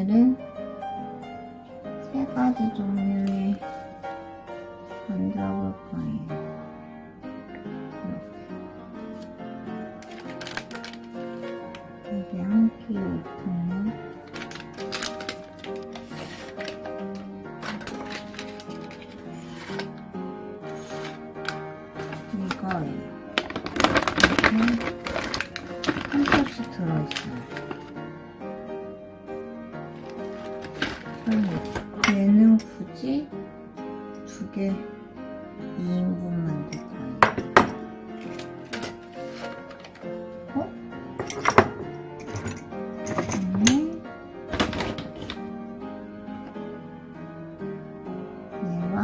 오늘은 세 가지 종류의 만들어 볼 거예요. 이렇게. 이게 한끼 오픈은 이거예요. 이렇게 한 컵씩 들어있어요. 두개 2인분 만들 거예요. 어? 음. 얘와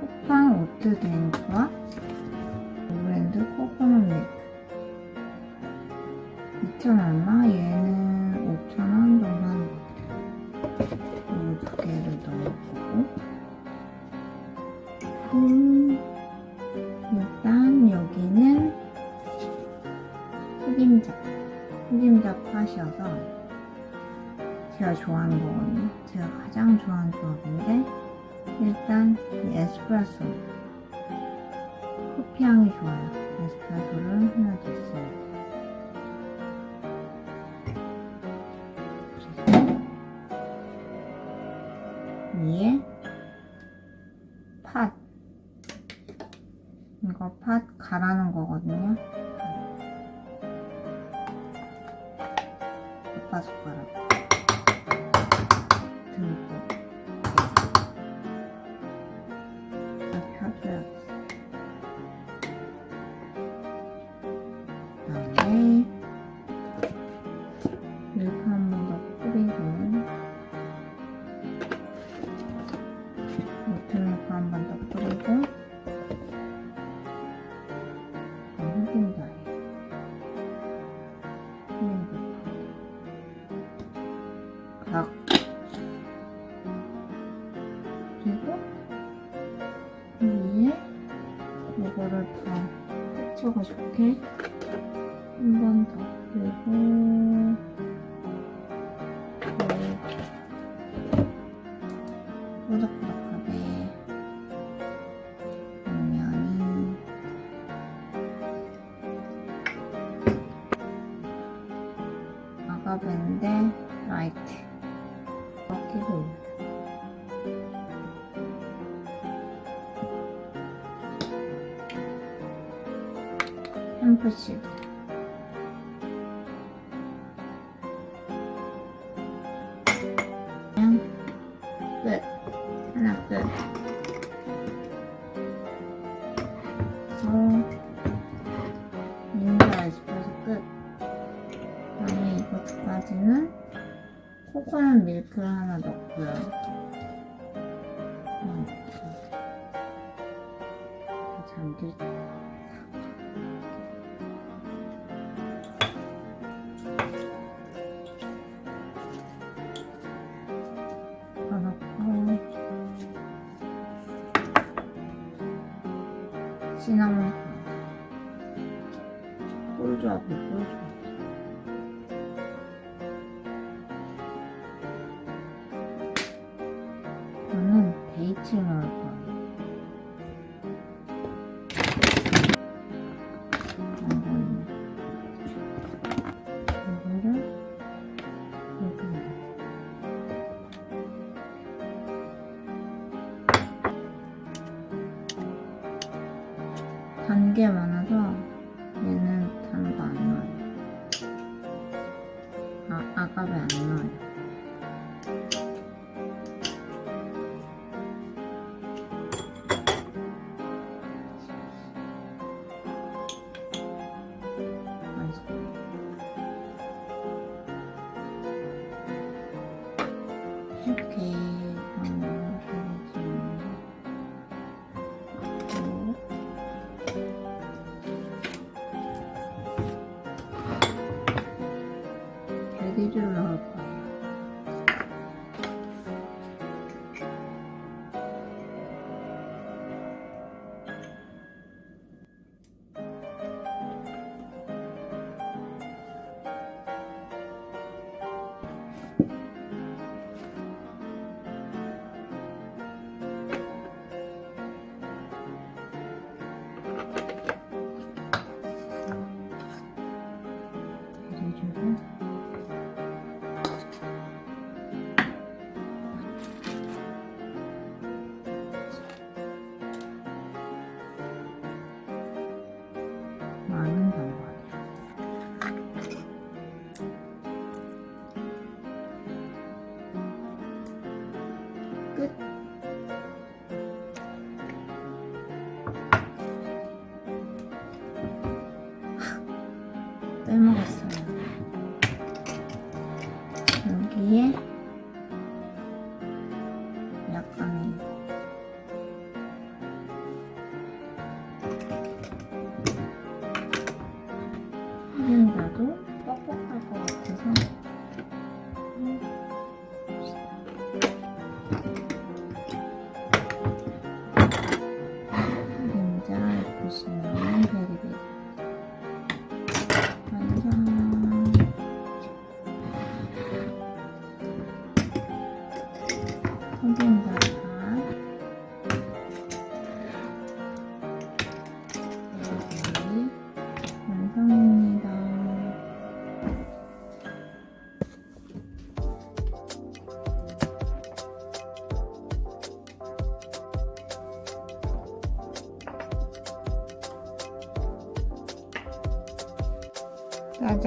쿠팡 오트 드링크와 브랜드 코코넛 밀크 2,000 얼마? 얘는 좋아하는 거거든요. 제가 가장 좋아하는 조합인데 일단 이 에스프레소 커피 향이 좋아요. 에스프레소를 하나 줬어요. 위에 팥 이거 팥 갈아놓은 거거든요 아빠 숟가락 그 뽀짝뽀짝하게 보면은 아가벤데 라이트 올려요. 햄프시드 하 데 베리 끝. 빼먹었어요. 여기에 약간의 흑임자도 뻑뻑할 것 같아서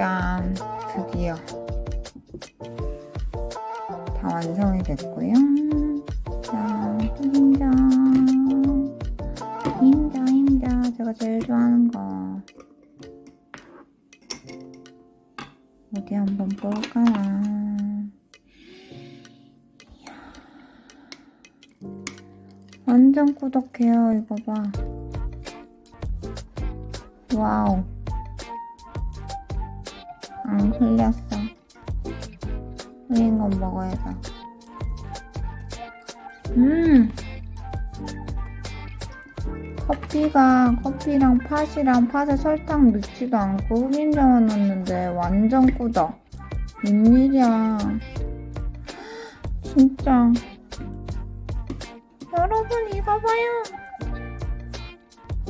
짜잔 드디어 다 완성이 됐고요. 자 힘자 힘자 힘자 제가 제일 좋아하는 거. 어디 한번 볼까나. 완전 꾸덕해요 이거 봐. 와우. 안 흘렸어. 흘린 건 먹어야죠. 음! 커피가, 커피랑 팥이랑 팥에 설탕 넣지도 않고 흑임자만 넣었는데 완전 꾸덕. 웬일이야. 진짜. 여러분, 이거 봐요.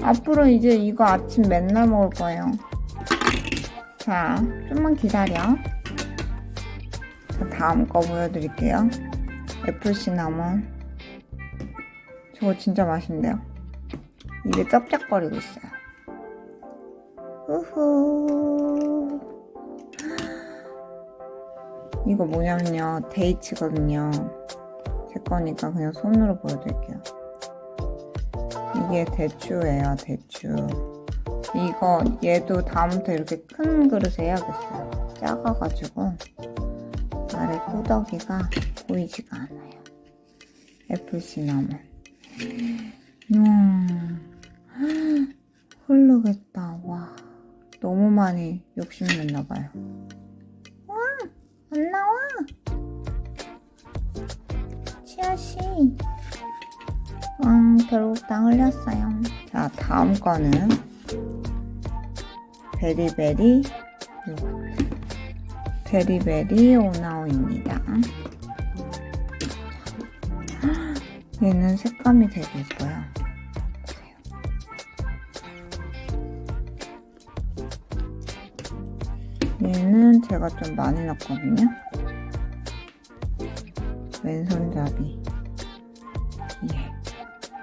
앞으로 이제 이거 아침 맨날 먹을 거예요. 자, 좀만 기다려. 자, 다음 거 보여드릴게요. 애플 시나몬. 저거 진짜 맛있는데요? 입에 쩝쩝거리고 있어요. 우후. 이거 뭐냐면요. 데이츠거든요. 제 거니까 그냥 손으로 보여드릴게요. 이게 대추예요, 대추. 이거 얘도 다음부터 이렇게 큰 그릇에 해야겠어요. 작아가지고 아래 꾸덕이가 보이지가 않아요. 애플 시나몬. 음, 흐르겠다. 와, 너무 많이 욕심냈나봐요. 와, 안 나와. 치아씨. 음, 결국 다 흘렸어요. 자, 다음 거는 베리베리 베리베리 오나오입니다 얘는 색감이 되게 예뻐요. 얘는 제가 좀 많이 넣었거든요 왼손잡이 예.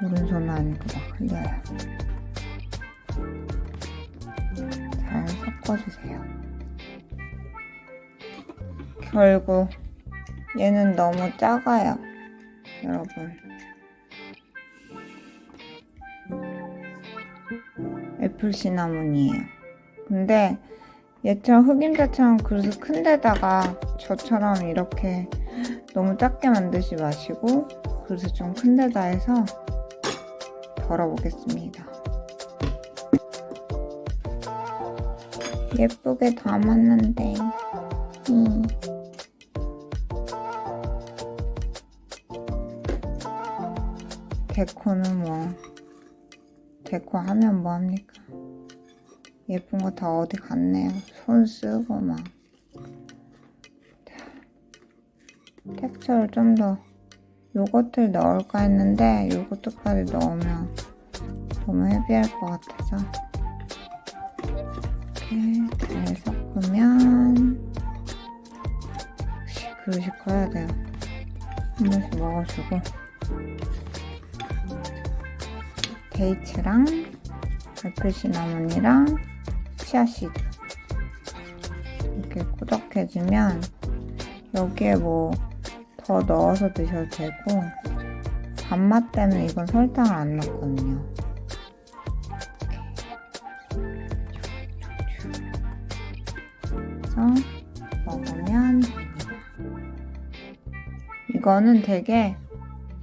오른손 아니고 막 흘려요 섞어주세요. 결국 얘는 너무 작아요. 여러분. 애플 시나몬이에요. 근데 얘처럼 흑임자처럼 그릇을 큰 데다가 저처럼 이렇게 너무 작게 만드지 마시고 그릇을 좀 큰 데다 해서 덜어보겠습니다. 예쁘게 담았는데. 음. 데코는 뭐 데코 하면 뭐합니까? 예쁜 거 다 어디 갔네요. 손 쓰고 막. 텍스처를 좀 더 요거트를 넣을까 했는데 요거트까지 넣으면 너무 헤비할 것 같아서 잘 섞으면 그릇이 커야 돼요. 한 번씩 먹어주고 데이츠랑 애플 시나몬이랑 치아씨드 이렇게 꾸덕해지면 여기에 뭐 더 넣어서 드셔도 되고 단맛 때문에 이건 설탕을 안 넣었거든요. 그래서 먹으면 됩니다. 이거는 되게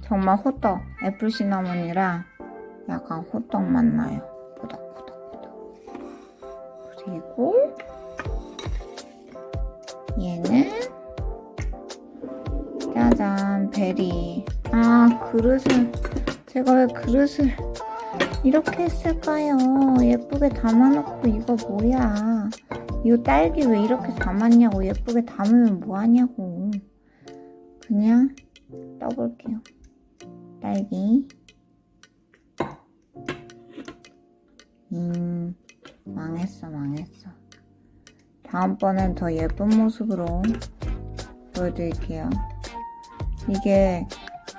정말 호떡, 애플 시나몬이라 약간 호떡 맛 나요. 호떡호떡호떡. 그리고 얘는 짜잔 베리. 아 그릇을 제가 왜 그릇을 이렇게 했을까요? 예쁘게 담아놓고 이거 뭐야? 이거 딸기 왜 이렇게 담았냐고 예쁘게 담으면 뭐하냐고. 그냥 떠볼게요. 딸기. 음, 망했어, 망했어. 다음번엔 더 예쁜 모습으로 보여드릴게요. 이게,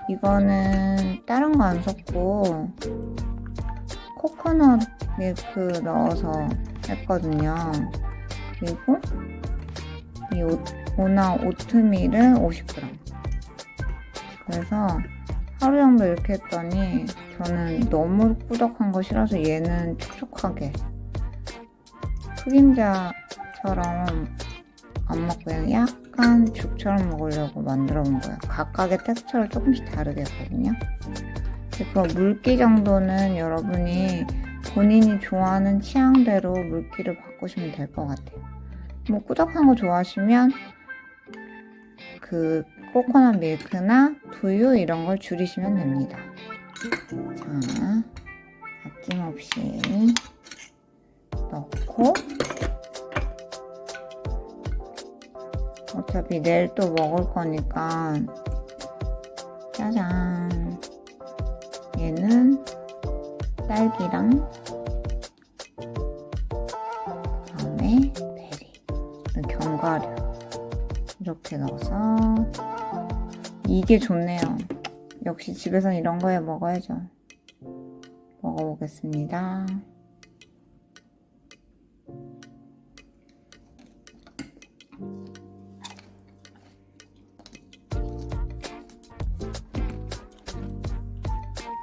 이거는 다른 거 안 섞고, 코코넛 밀크 넣어서 했거든요. 그리고, 이 오, 오나 오트밀은 50g. 그래서 하루 정도 이렇게 했더니 저는 너무 꾸덕한 거 싫어서 얘는 촉촉하게 흑임자처럼 안 먹고 그냥 약간 죽처럼 먹으려고 만들어 본 거예요. 각각의 텍스처를 조금씩 다르게 했거든요. 그 물기 정도는 여러분이 본인이 좋아하는 취향대로 물기를 바꾸시면 될 것 같아요. 뭐 꾸덕한 거 좋아하시면 그 코코넛 밀크나 두유 이런 걸 줄이시면 됩니다. 자, 아낌없이 넣고 어차피 내일 또 먹을 거니까 짜잔 얘는 딸기랑 다음에 베리 견과류 이렇게 넣어서 이게 좋네요. 역시 집에선 이런 거에 먹어야죠. 먹어보겠습니다.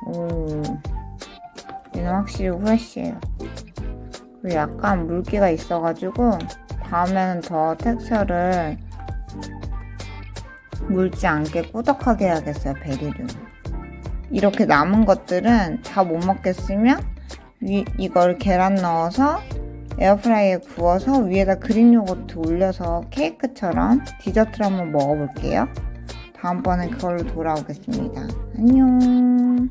오, 얘는 확실히 후레쉬예요. 그리고 약간 물기가 있어가지고 다음에는 더 텍스처를 물지 않게 꾸덕하게 해야겠어요, 베리를. 이렇게 남은 것들은 다 못 먹겠으면 위, 이걸 계란 넣어서 에어프라이에 구워서 위에다 그릭 요거트 올려서 케이크처럼 디저트를 한번 먹어볼게요. 다음번엔 그걸로 돌아오겠습니다. 안녕.